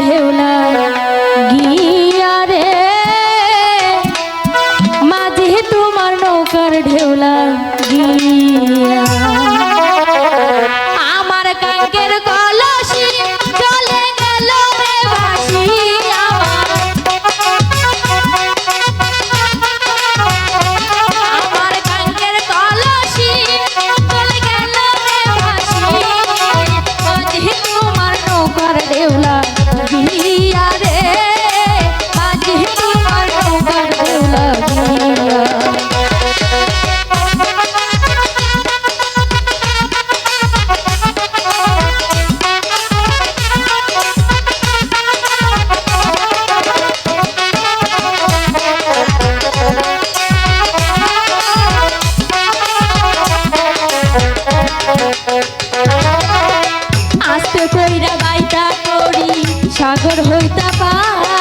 ঢেউলায় গিয়া রে। মাঝে তোমার নৌকার ঢেউলা গিয়া গিয়া রে সাগর হইতা পা